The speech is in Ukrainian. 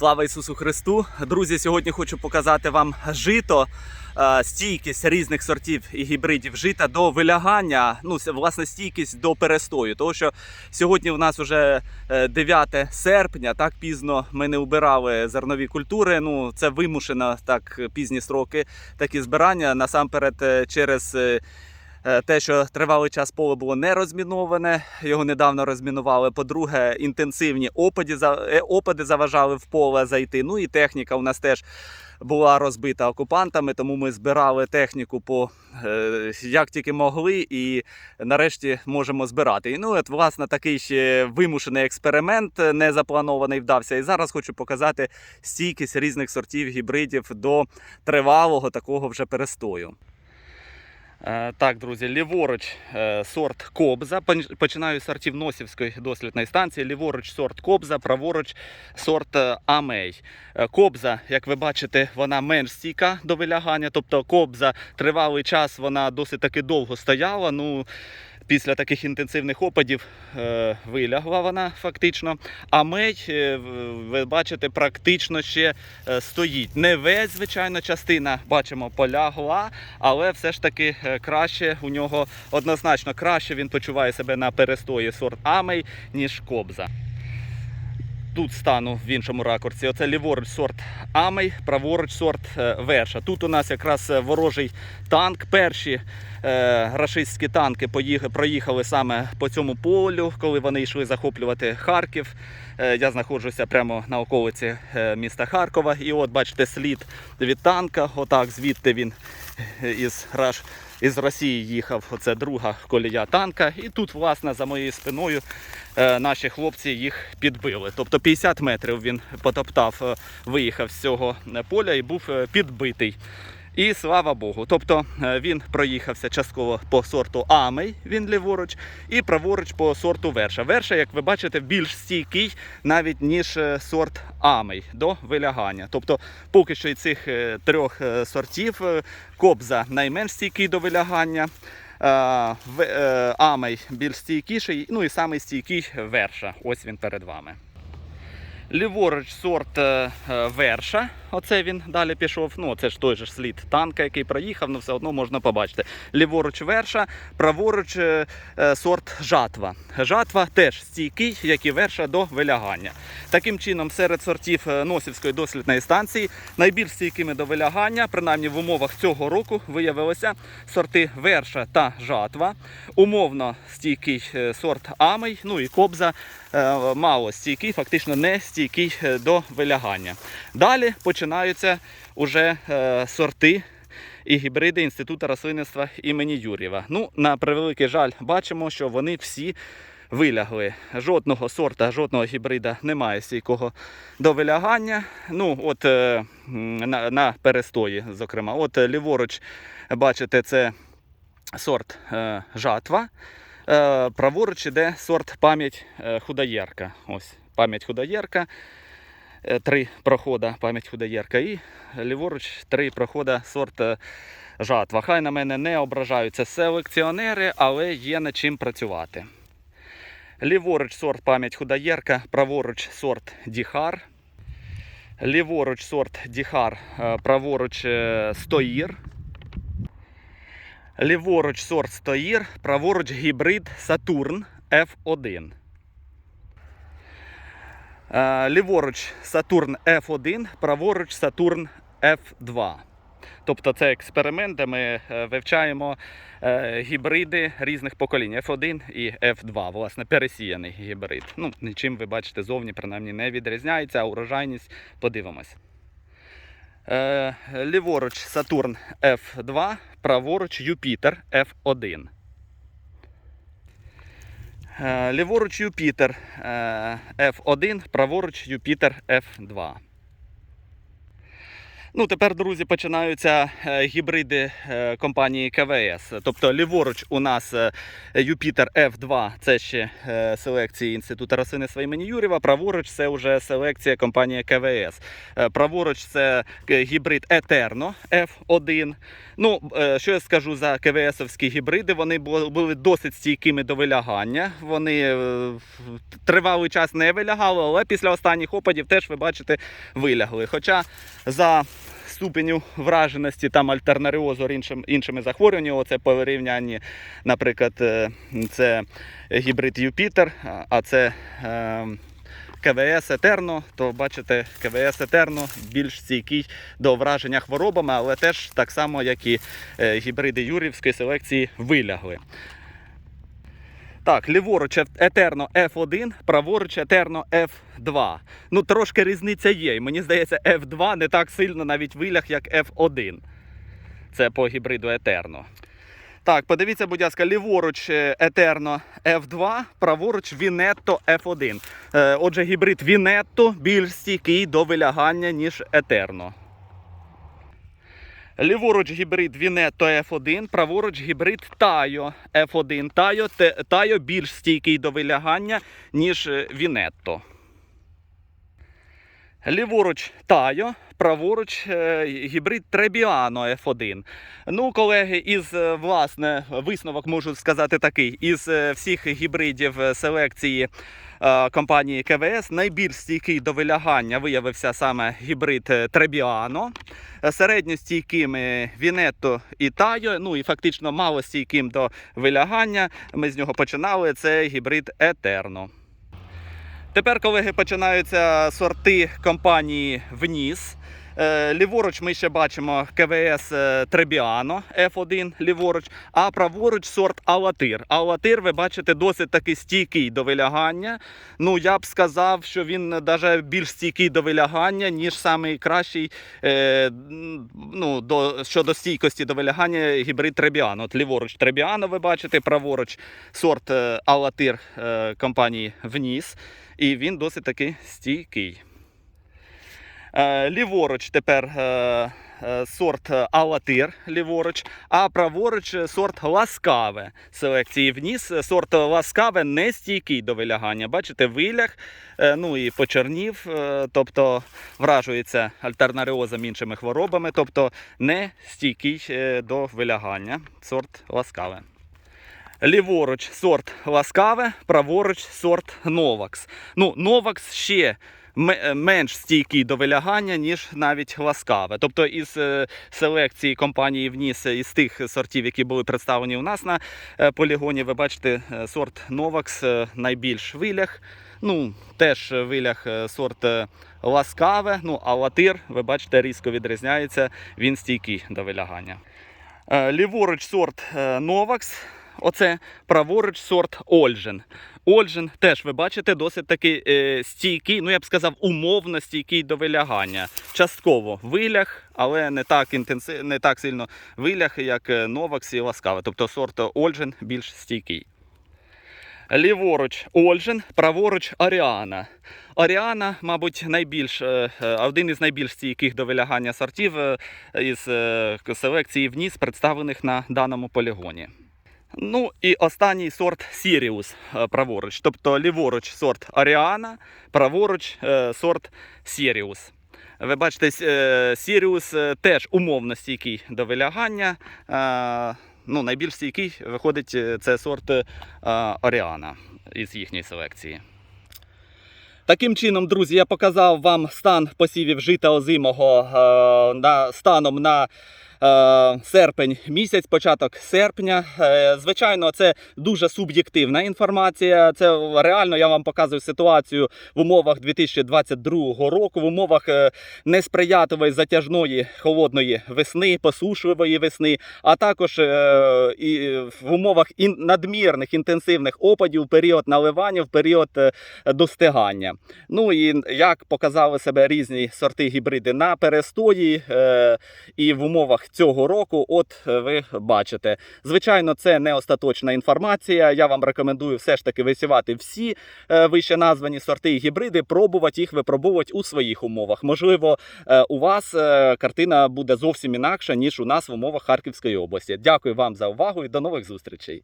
Слава Ісусу Христу! Друзі, сьогодні хочу показати вам жито, е, стійкість різних сортів і гібридів жита до вилягання, ну власне стійкість до перестою. Тому що сьогодні у нас вже 9 серпня, так пізно ми не убирали зернові культури. Ну це вимушено так пізні строки, такі збирання насамперед е, через. Е, Те, що тривалий час поле було не розміноване, його недавно розмінували. По-друге, інтенсивні опади, е, опади заважали в поле зайти. Ну і техніка у нас теж була розбита окупантами, тому ми збирали техніку по е, як тільки могли, і нарешті можемо збирати. І ну, от, власне, такий ще вимушений експеримент не запланований вдався. І зараз хочу показати стійкість різних сортів гібридів до тривалого такого вже перестою. Е, Так, друзі, ліворуч е, сорт Кобза. Починаю з сортів Носівської дослідної станції. Ліворуч сорт Кобза, праворуч сорт е, Амей. Кобза, як ви бачите, вона менш стійка до вилягання. Тобто кобза тривалий час вона досить таки довго стояла. Ну, Після таких інтенсивних опадів е, вилягла вона фактично. А мей, е, ви бачите, практично ще е, стоїть. Не весь, звичайно, частина бачимо полягла, але все ж таки краще у нього однозначно краще він почуває себе на перестої сорт Амей, ніж Кобза. Тут стану в іншому ракурсі. Оце ліворуч сорт Амей, праворуч сорт е, Верша. Тут у нас якраз е, ворожий танк. Перші е, рашистські танки поїх- проїхали саме по цьому полю, коли вони йшли захоплювати Харків. Е, я знаходжуся прямо на околиці е, міста Харкова. І от бачите слід від танка. Отак звідти він із Раш. Із Росії їхав оце друга колія танка, і тут, власне, за моєю спиною е, наші хлопці їх підбили. Тобто 50 метрів він потоптав, е, виїхав з цього поля і був е, підбитий. І слава Богу. Тобто е, він проїхався частково по сорту Амей, він ліворуч, і праворуч по сорту Верша. Верша, як ви бачите, більш стійкий навіть ніж е, сорт Амей до вилягання. Тобто, поки що і цих е, трьох сортів Кобза найменш стійкий до вилягання. Амей більш стійкіший, ну і самий стійкий верша. Ось він перед вами. Ліворуч сорт верша. Оце він далі пішов. Ну, це ж той же слід танка, який проїхав, але все одно можна побачити. Ліворуч верша, праворуч е, е, сорт жатва. Жатва теж стійкий, як і верша до вилягання. Таким чином, серед сортів е, Носівської дослідної станції найбільш стійкими до вилягання, принаймні в умовах цього року, виявилися сорти верша та жатва. Умовно стійкий е, сорт амей, ну і кобза е, мало стійкий, фактично не стійкий до вилягання. Далі починаються уже е, сорти і гібриди Інституту рослинництва імені Юрєва. Ну, на превеликий жаль, бачимо, що вони всі вилягли. Жодного сорта, жодного гібрида немає стійкого до вилягання. Ну, от е, на, на перестої, зокрема. От е, ліворуч, бачите, це сорт е, жатва. Праворуч іде сорт пам'ять худаєрка. Ось пам'ять худаєрка. Е, Три прохода пам'ять худаєрка. І ліворуч три прохода сорт е, жатва. Хай на мене не ображаються селекціонери, але є над чим працювати. Ліворуч сорт пам'ять худаєрка, праворуч сорт діхар. Ліворуч сорт діхар, е, праворуч стоїр. Ліворуч сорт стоїр, праворуч гібрид Сатурн F1. Е, Ліворуч Сатурн F1, праворуч Сатурн F2. Тобто це експеримент, де ми е, вивчаємо е, гібриди різних поколінь F1 і F2, власне, пересіяний гібрид. Ну, нічим ви бачите зовні, принаймні не відрізняється, а урожайність подивимось. Ліворуч Сатурн F2, праворуч Юпітер F1. Е, Ліворуч Юпітер е, F1, праворуч Юпітер F2. Ну, тепер, друзі, починаються е, гібриди е, компанії КВС. Тобто, ліворуч у нас е, Юпітер F2, це ще селекції Інституту рослинництва імені Юрєва. Праворуч це вже селекція компанії КВС. Праворуч це гібрид Етерно F1. Ну, що я скажу за КВСовські гібриди? Вони були досить стійкими до вилягання. Вони тривалий час не вилягали, але після останніх опадів теж ви бачите вилягли. Хоча за ступеню враженості там альтернаріозу іншим, іншими захворюваннями, це порівнянні, наприклад, е, це гібрид Юпітер, а- це е, КВС Етерно, то бачите, КВС Етерно більш стійкий до враження хворобами, але теж так само, як і е, гібриди Юрівської селекції, вилягли. Так, ліворуч Етерно F1, праворуч Етерно F2. Ну, трошки різниця є. І мені здається, F2 не так сильно навіть виляг, як F1. Це по гібриду Етерно. Так, подивіться, будь ласка, ліворуч е, Етерно F2, праворуч Вінетто F1. Е, Отже, гібрид Вінетто більш стійкий до вилягання, ніж Етерно. Ліворуч гібрид Вінетто F1, праворуч гібрид Тайо F1. Тайо, Тайо більш стійкий до вилягання, ніж е, Вінетто. Ліворуч Тайо, праворуч е, гібрид Требіано F1. Ну, колеги, із е, власне висновок можу сказати такий: із е, всіх гібридів селекції компанії КВС найбільш стійкий до вилягання виявився саме гібрид Требіано. Середньостійкими Вінетто і Тайо, ну і фактично малостійким до вилягання. Ми з нього починали. Це гібрид Етерно. Тепер, колеги, починаються сорти компанії вниз. Е, Ліворуч ми ще бачимо КВС е, Требіано F1 ліворуч, а праворуч сорт Алатир. Алатир, ви бачите, досить таки стійкий до вилягання. Ну, я б сказав, що він навіть більш стійкий до вилягання, ніж найкращий е, ну, до, щодо стійкості до вилягання гібрид Требіано. От ліворуч Требіано, ви бачите, праворуч сорт е, Алатир компанії вниз. І він досить таки стійкий. Е, Ліворуч тепер е, е, сорт Алатир, ліворуч, а праворуч сорт Ласкаве. Селекції вниз. Сорт Ласкаве не стійкий до вилягання. Бачите, виляг, ну і почернів, тобто вражується альтернаріозом іншими хворобами, тобто не стійкий до вилягання. Сорт Ласкаве. Ліворуч сорт Ласкаве, праворуч сорт Новакс. Ну, Новакс ще менш стійкий до вилягання, ніж навіть Ласкаве. Тобто із е, селекції компанії вніс, із тих сортів, які були представлені у нас на е, полігоні, ви бачите, е, сорт Новакс е, найбільш виляг. Ну, теж вилях е, сорт е, Ласкаве, ну, а латир, ви бачите, різко відрізняється, він стійкий до вилягання. Е, Ліворуч сорт е, Новакс, оце праворуч сорт Ольжен. Ольжен теж ви бачите досить таки е, стійкий, ну я б сказав, умовно стійкий до вилягання. Частково виляг, але не так інтенсив, не так сильно виляг, як е, Новакс і Ласкаве. Тобто сорт Ольжен більш стійкий. Ліворуч Ольжен, праворуч Аріана. Аріана, мабуть, найбільш, е, е, один із найбільш стійких до вилягання сортів із селекції вниз, представлених на даному полігоні. Ну і останній сорт Сіріус е, праворуч. Тобто ліворуч сорт Аріана, праворуч е, сорт Сіріус. Ви бачите, е, Сіріус теж умовно стійкий до вилягання. Ну, найбільш стійкий виходить це сорт Оріана із їхньої селекції. Таким чином, друзі, я показав вам стан посівів жита озимого на, станом на серпень місяць, початок серпня. Е, звичайно, це дуже суб'єктивна інформація. Це реально я вам показую ситуацію в умовах 2022 року, в умовах е, несприятливої затяжної холодної весни, посушливої весни, а також е, і в умовах надмірних інтенсивних опадів, період наливання, в період е, достигання. Ну і як показали себе різні сорти гібриди на перестої е, і в умовах цього року. От е, ви бачите. Звичайно, це не остаточна інформація. Я вам рекомендую все ж таки висівати всі е, вище названі сорти і гібриди, пробувати їх випробувати у своїх умовах. Можливо, е, у вас картина буде зовсім інакша ніж у нас в умовах Харківської області. Дякую вам за увагу і до нових зустрічей.